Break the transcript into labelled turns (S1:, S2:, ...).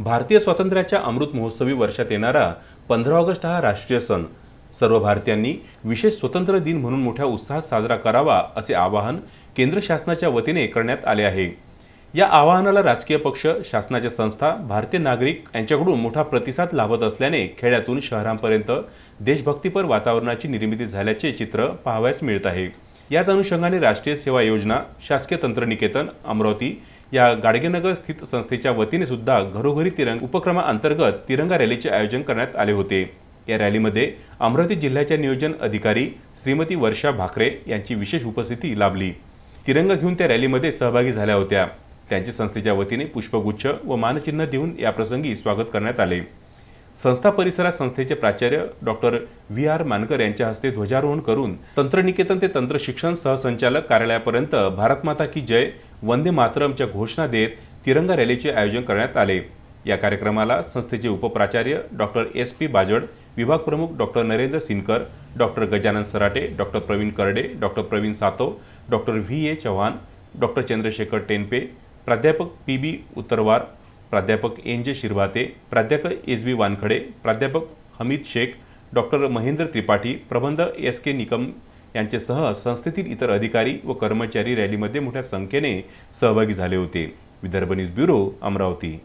S1: भारतीय स्वातंत्र्याच्या अमृत महोत्सवी वर्षात येणारा पंधरा ऑगस्ट हा राष्ट्रीय सण. सर्व भारतीयांनी विशेष स्वतंत्र दिन म्हणून मोठ्या उत्साहात साजरा करावा असे आवाहन केंद्र शासनाच्या वतीने करण्यात आले आहे. या आवाहनाला राजकीय पक्ष शासनाच्या संस्था भारतीय नागरिक यांच्याकडून मोठा प्रतिसाद लाभत असल्याने खेड्यातून शहरांपर्यंत देशभक्तीपर वातावरणाची निर्मिती झाल्याचे चित्र पाहावयास मिळत आहे. याच अनुषंगाने राष्ट्रीय सेवा योजना शासकीय तंत्रनिकेतन अमरावती या गाडगेनगर स्थित संस्थेच्या वतीने सुद्धा घरोघरी तिरंग उपक्रमाअंतर्गत तिरंगा रॅलीचे आयोजन करण्यात आले होते. या रॅलीमध्ये अमरावती जिल्ह्याच्या नियोजन अधिकारी श्रीमती वर्षा भाकरे यांची विशेष उपस्थिती लाभली. तिरंगा घेऊन त्या रॅलीमध्ये सहभागी झाल्या होत्या. त्यांच्या संस्थेच्या वतीने पुष्पगुच्छ व मानचिन्ह देऊन याप्रसंगी स्वागत करण्यात आले. संस्था परिसरात संस्थेचे प्राचार्य डॉक्टर व्ही आर मानकर यांच्या हस्ते ध्वजारोहण करून तंत्रनिकेतन ते तंत्र शिक्षण सहसंचालक कार्यालयापर्यंत भारतमाता की जय वंदे मातरमच्या घोषणा देत तिरंगा रॅलीचे आयोजन करण्यात आले. या कार्यक्रमाला संस्थेचे उपप्राचार्य डॉक्टर एस पी बाजड विभाग प्रमुख doctor Narendra Sinkar doctor Gajanan Sarate doctor Pravin Karde doctor Pravin Satav doctor V. A. Chavan doctor Chandrashekhar Tenpe प्राध्यापक पी. बी. उत्तरवार प्राध्यापक एन. जे. शिरभाते प्राध्यापक एस. बी. वानखडे प्राध्यापक हमीद शेख डॉक्टर महेंद्र त्रिपाठी प्रबंध एस. के. निकम यांच्यासह संस्थेतील इतर अधिकारी व कर्मचारी रॅलीमध्ये मोठ्या संख्येने सहभागी झाले होते. Vidarbha news bureau Amravati.